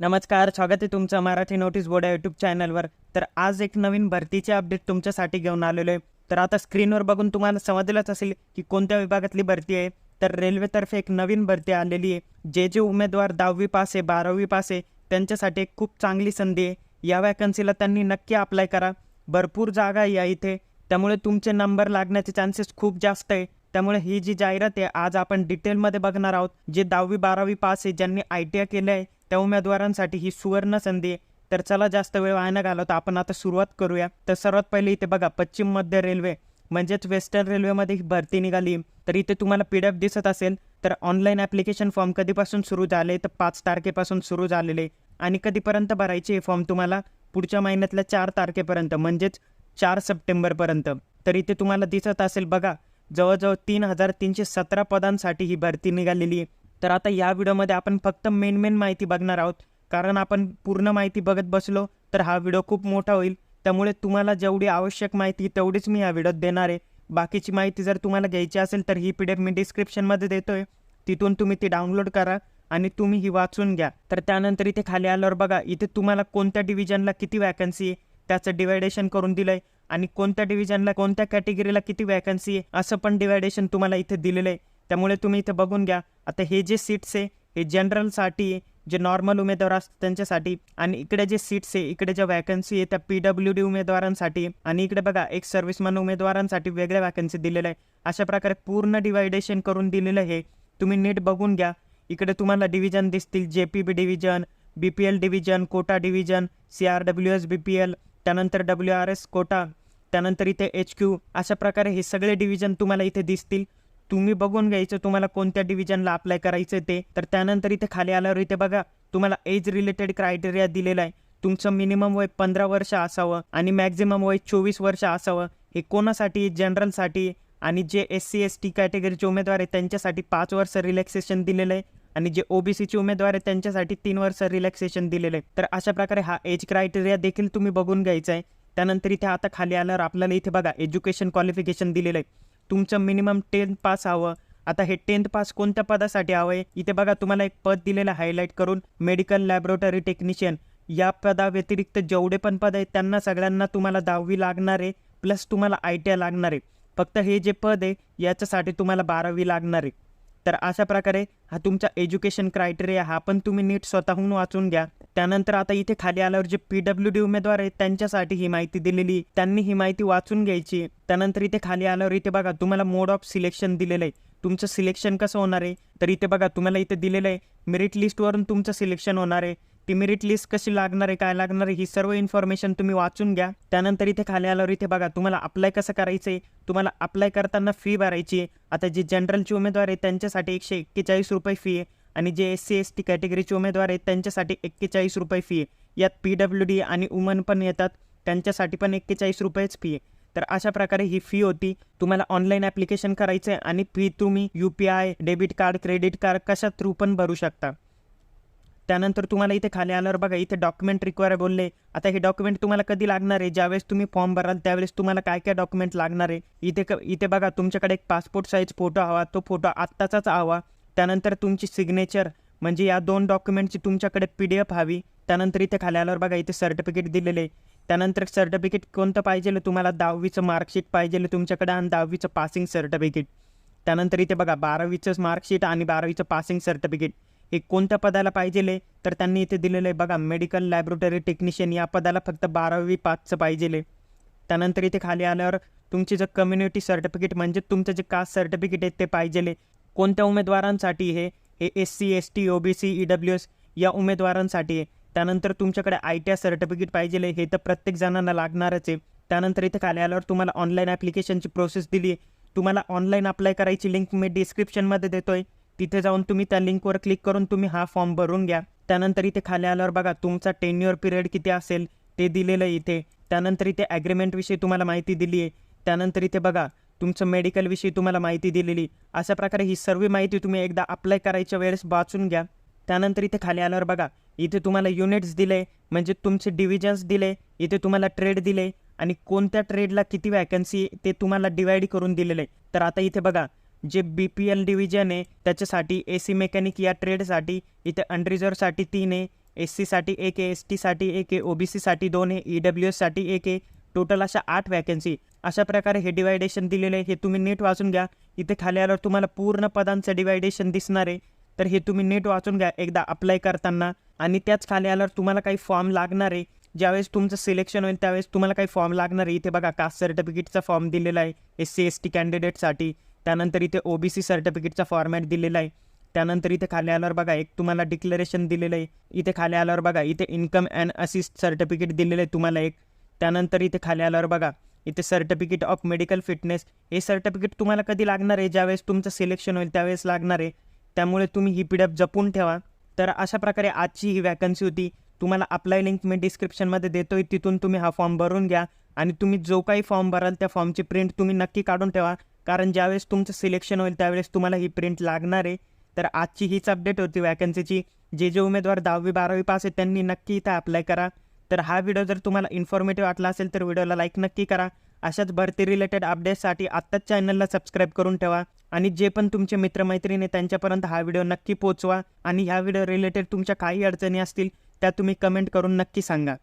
नमस्कार स्वागत आहे तुमचं मराठी नोटीस बोर्ड यूट्यूब चॅनलवर तर आज एक नवीन भरतीचे अपडेट तुमच्यासाठी घेऊन आलेलो आहे. तर आता स्क्रीनवर बघून तुम्हाला समजलंच असेल की कोणत्या विभागातली भरती आहे. तर रेल्वेतर्फे एक नवीन भरती आलेली आहे. जे जे उमेदवार दहावी पास आहे बारावी पास आहे त्यांच्यासाठी एक खूप चांगली संधी आहे. या वॅकन्सीला त्यांनी नक्की अप्लाय करा. भरपूर जागा आहे या इथे. त्यामुळे तुमचे नंबर लागण्याचे चान्सेस खूप जास्त आहे. त्यामुळे ही जी जाहिरात आहे आज आपण डिटेलमध्ये बघणार आहोत. जे दहावी बारावी पास आहे ज्यांनी आय टी आय केलं आहे त्या उमेदवारांसाठी ही सुवर्ण संधी आहे. तर चला जास्त वेळ वाया न घालवता आपण आता सुरुवात करूया. तर सर्वात पहिले इथे बघा पश्चिम मध्य रेल्वे म्हणजेच वेस्टर्न रेल्वेमध्ये ही भरती निघाली. तर इथे तुम्हाला पी डी एफ दिसत असेल तर ऑनलाईन ॲप्लिकेशन फॉर्म कधीपासून सुरू झाले? तर पाच तारखेपासून सुरू झालेले. आणि कधीपर्यंत भरायचे हे फॉर्म तुम्हाला? पुढच्या महिन्यातल्या चार तारखेपर्यंत म्हणजेच चार सप्टेंबरपर्यंत. तर इथे तुम्हाला दिसत असेल बघा जवळजवळ तीन हजार तीनशे सतरा पदांसाठी ही भरती निघालेली आहे. तर आता या व्हिडिओमध्ये आपण फक्त मेन मेन माहिती बघणार आहोत. कारण आपण पूर्ण माहिती बघत बसलो तर हा व्हिडिओ खूप मोठा होईल. त्यामुळे तुम्हाला जेवढी आवश्यक माहिती तेवढीच मी या व्हिडिओत देणार आहे. बाकीची माहिती जर तुम्हाला घ्यायची असेल तर ही पी डी एफ मी डिस्क्रिप्शनमध्ये देतोय. तिथून तुम्ही ती डाउनलोड करा आणि तुम्ही ही वाचून घ्या. तर त्यानंतर इथे खाली आल्यावर बघा इथे तुम्हाला कोणत्या डिव्हिजनला किती वॅकन्सी आहे त्याचं डिवायडेशन करून दिलं आहे आणि कोणत्या डिव्हिजनला कोणत्या कॅटेगरीला किती वॅकन्सी आहे असं पण डिवायडेशन तुम्हाला इथे दिलेलं आहे. त्यामुळे तुम्ही इथे बघून घ्या. आता हे जे सीट्स आहे हे जनरलसाठी आहे जे नॉर्मल उमेदवार असतात त्यांच्यासाठी. आणि इकडे जे सीट्स आहे इकडे ज्या वॅकन्सी आहे त्या पी डब्ल्यू डी उमेदवारांसाठी आणि इकडे बघा एक सर्व्हिसमॅन उमेदवारांसाठी वेगळ्या वॅकन्सी दिलेल्या आहे. अशा प्रकारे पूर्ण डिवायडेशन करून दिलेलं आहे. तुम्ही नीट बघून घ्या. इकडे तुम्हाला डिव्हिजन दिसतील. J P B division B P L division Kota division C R W S B P L त्यानंतर डब्ल्यू आर एस कोटा त्यानंतर इथे एच क्यू अशा प्रकारे हे सगळे डिव्हिजन तुम्हाला इथे दिसतील. तुम्ही बघून घ्यायचं तुम्हाला कोणत्या डिव्हिजनला अप्लाय करायचं ते. तर त्यानंतर इथे खाली आल्यावर इथे बघा तुम्हाला एज रिलेटेड क्रायटेरिया दिलेला आहे. तुमचं मिनिमम वय पंधरा वर्ष असावं आणि मॅक्झिमम वय चोवीस वर्ष असावं. हे कोणासाठी? जनरलसाठी आणि जे एस सी एस टी कॅटेगरीचे उमेदवार आहेत त्यांच्यासाठी पाच वर्ष रिलॅक्सेशन दिलेलं आहे. आणि जे ओबीसीचे उमेदवार आहेत त्यांच्यासाठी तीन वर्ष रिलॅक्सेशन दिलेलं आहे. तर अशा प्रकारे हा एज क्रायटेरिया देखील तुम्ही बघून घ्यायचा आहे. त्यानंतर इथे आता खाली आल्यावर आपल्याला इथे बघा एज्युकेशन क्वालिफिकेशन दिलेलं आहे. तुमचं मिनिमम टेन्थ पास हवं. आता हे टेन्थ पास कोणत्या पदासाठी हवं आहे? इथे बघा तुम्हाला एक पद दिलेलं हायलाईट करून मेडिकल लॅबोरेटरी टेक्निशियन या पदाव्यतिरिक्त जेवढे पण पद आहेत त्यांना सगळ्यांना तुम्हाला दहावी लागणार आहे प्लस तुम्हाला आय टी आय लागणार आहे. फक्त हे जे पद आहे याच्यासाठी तुम्हाला बारावी लागणार आहे. तर अशा प्रकारे हा तुमचा एज्युकेशन क्रायटेरिया हा पण तुम्ही नीट स्वतःहून वाचून घ्या. त्यानंतर आता इथे खाली आल्यावर जे पी डब्ल्यू डी उमेदवार आहेत त्यांच्यासाठी ही माहिती दिलेली त्यांनी ही माहिती वाचून घ्यायची. त्यानंतर इथे खाली आल्यावर इथे बघा तुम्हाला मोड ऑफ सिलेक्शन दिलेलं आहे. तुमचं सिलेक्शन कसं होणार आहे? तर इथे बघा तुम्हाला इथे दिलेलं आहे. मेरिट लिस्टवरून तुमचं सिलेक्शन होणार आहे. ती मेरिट लिस्ट कशी लागणार आहे काय लागणार आहे ही सर्व इन्फॉर्मेशन तुम्ही वाचून घ्या. त्यानंतर इथे खाली आल्यावर इथे बघा तुम्हाला अप्लाय कसं करायचं आहे तुम्हाला अप्लाय करताना फी भरायची आहे. आता जे जनरलचे उमेदवार आहेत त्यांच्यासाठी एकशे एक्केचाळीस रुपये फी आहे. आणि जे एस सी एस टी कॅटेगरीचे उमेदवार आहेत त्यांच्यासाठी एक्केचाळीस रुपये फी आहे. यात पी डब्ल्यू डी आणि वुमन पण येतात त्यांच्यासाठी पण एक्केचाळीस रुपयेच फी आहे. तर अशा प्रकारे ही फी होती. तुम्हाला ऑनलाईन ॲप्लिकेशन करायचं आहे आणि फी तुम्ही U P I debit card credit card कशा थ्रू पण भरू शकता. त्यानंतर तुम्हाला इथे खाली आल्यावर बघा इथे डॉक्युमेंट रिक्वायर बोलले. आता हे डॉक्युमेंट तुम्हाला कधी लागणार आहे? ज्यावेळेस तुम्ही फॉर्म भराल त्यावेळेस तुम्हाला काय काय डॉक्युमेंट लागणार आहे? इथे क इथे बघा तुमच्याकडे एक पासपोर्ट साईज फोटो हवा तो फोटो आत्ताचाच हवा. त्यानंतर तुमची सिग्नेचर म्हणजे या दोन डॉक्युमेंटची तुमच्याकडे पी डी एफ हवी. त्यानंतर इथे खाली आल्यावर बघा इथे सर्टिफिकेट दिलेले. त्यानंतर सर्टिफिकेट कोणतं पाहिजे तुम्हाला दहावीचं मार्कशीट पाहिजे तुमच्याकडे आणि दहावीचं पासिंग सर्टिफिकेट त्यानंतर इथे बघा बारावीचं मार्कशीट आणि बारावीचं पासिंग सर्टिफिकेट हे कोणत्या पदाला पाहिजे तर त्यांनी इथे दिलेलं आहे बघा मेडिकल लॅबोरेटरी टेक्निशियन या पदाला फक्त बारावी पाचचं पाहिजे त्यानंतर इथे खाली आल्यावर तुमचे जे कम्युनिटी सर्टिफिकेट म्हणजे तुमचं जे कास्ट सर्टिफिकेट आहे ते पाहिजे कोणत्या उमेदवारांसाठी हे? हे S C S T O B C E W S या उमेदवारांसाठी आहे. त्यानंतर तुमच्याकडे आय टी आय सर्टिफिकेट पाहिजे हे तर प्रत्येक जणांना लागणारच आहे. त्यानंतर इथे खाली आल्यावर तुम्हाला ऑनलाईन ॲप्लिकेशनची प्रोसेस दिली आहे. तुम्हाला ऑनलाईन अप्लाय करायची लिंक मी डिस्क्रिप्शनमध्ये देतो आहे तिथे जाऊन तुम्ही त्या लिंकवर क्लिक करून तुम्ही हा फॉर्म भरून घ्या. त्यानंतर इथे खाली आल्यावर बघा तुमचा टेन्युअर पिरियड किती असेल ते दिलेलं आहे इथे. त्यानंतर इथे ॲग्रीमेंटविषयी तुम्हाला माहिती दिली आहे. त्यानंतर इथे बघा तुमचं मेडिकलविषयी तुम्हाला माहिती दिलेली. अशा प्रकारे ही सर्व माहिती तुम्ही एकदा अप्लाय करायच्या वेळेस वाचून घ्या. त्यानंतर इथे खाली आल्यावर बघा इथे तुम्हाला युनिट्स दिले म्हणजे तुमचे डिव्हिजन्स दिले इथे तुम्हाला ट्रेड दिले आणि कोणत्या ट्रेडला किती वॅकन्सी ते तुम्हाला डिवाईड करून दिलेलं आहे. तर आता इथे बघा जे बी पी एल डिव्हिजन आहे त्याच्यासाठी ए सी मेकॅनिक या ट्रेडसाठी इथे अनरिझर्वसाठी तीन आहे एस सीसाठी एक आहे एस टीसाठी एक आहे ओ बी सीसाठी दोन आहे ई डब्ल्यू एससाठी एक आहे. टोटल अशा आठ वॅकन्सी अशा प्रकारे हे डिवायडेशन दिलेलं आहे. हे तुम्ही नीट वाचून घ्या. इथे खाली आल्यावर तुम्हाला पूर्ण पदांचं डिवायडेशन दिसणार आहे. तर हे तुम्ही नीट वाचून घ्या एकदा अप्लाय करताना. आणि त्याच खाली आल्यावर तुम्हाला काही फॉर्म लागणार आहे. ज्यावेळेस तुमचं सिलेक्शन होईल त्यावेळेस तुम्हाला काही फॉर्म लागणार आहे. इथे बघा कास्ट सर्टिफिकेटचा फॉर्म दिलेला आहे. एस सी एस टी कॅन्डिडेटसाठी त्यानंतर इथे ओ बी सी सर्टिफिकेटचा फॉर्मॅट दिलेला आहे. त्यानंतर इथे खाली आल्यावर बघा एक तुम्हाला डिक्लेरेशन दिलेलं आहे. इथे खाली आल्यावर बघा इथे इन्कम अँड असिस्ट सर्टिफिकेट दिलेलं आहे तुम्हाला एक. त्यानंतर इथे खाली आल्यावर बघा इथे सर्टिफिकेट ऑफ मेडिकल फिटनेस हे सर्टिफिकेट तुम्हाला कधी लागणार आहे? ज्यावेळेस तुमचं सिलेक्शन होईल त्यावेळेस लागणार आहे. त्यामुळे तुम्ही ही पी डी एफ जपून ठेवा. तर अशा प्रकारे आजची ही वॅकन्सी होती. तुम्हाला अप्लाय लिंक मी डिस्क्रिप्शनमध्ये देतोय. तिथून तुम्ही हा फॉर्म भरून घ्या. आणि तुम्ही जो काही फॉर्म भराल त्या फॉर्मची प्रिंट तुम्ही नक्की काढून ठेवा. कारण ज्यावेळेस तुमचं सिलेक्शन होईल त्यावेळेस तुम्हाला ही प्रिंट लागणार आहे. तर आजची हीच अपडेट होती वॅकन्सीची जे जे उमेदवार दहावी बारावी पास आहेत त्यांनी नक्की इथं अप्लाय करा. तर हा व्हिडिओ जर तुम्हाला इन्फॉर्मेटिव्ह वाटला असेल तर व्हिडिओला लाईक नक्की करा. अशाच भरती रिलेटेड अपडेट्ससाठी आत्ताच चॅनलला सबस्क्राईब करून ठेवा. आणि जे पण तुमचे मित्रमैत्रिणी त्यांच्यापर्यंत हा व्हिडिओ नक्की पोचवा आणि ह्या व्हिडिओ रिलेटेड तुमच्या काही अडचणी असतील त्या तुम्ही कमेंट करून नक्की सांगा.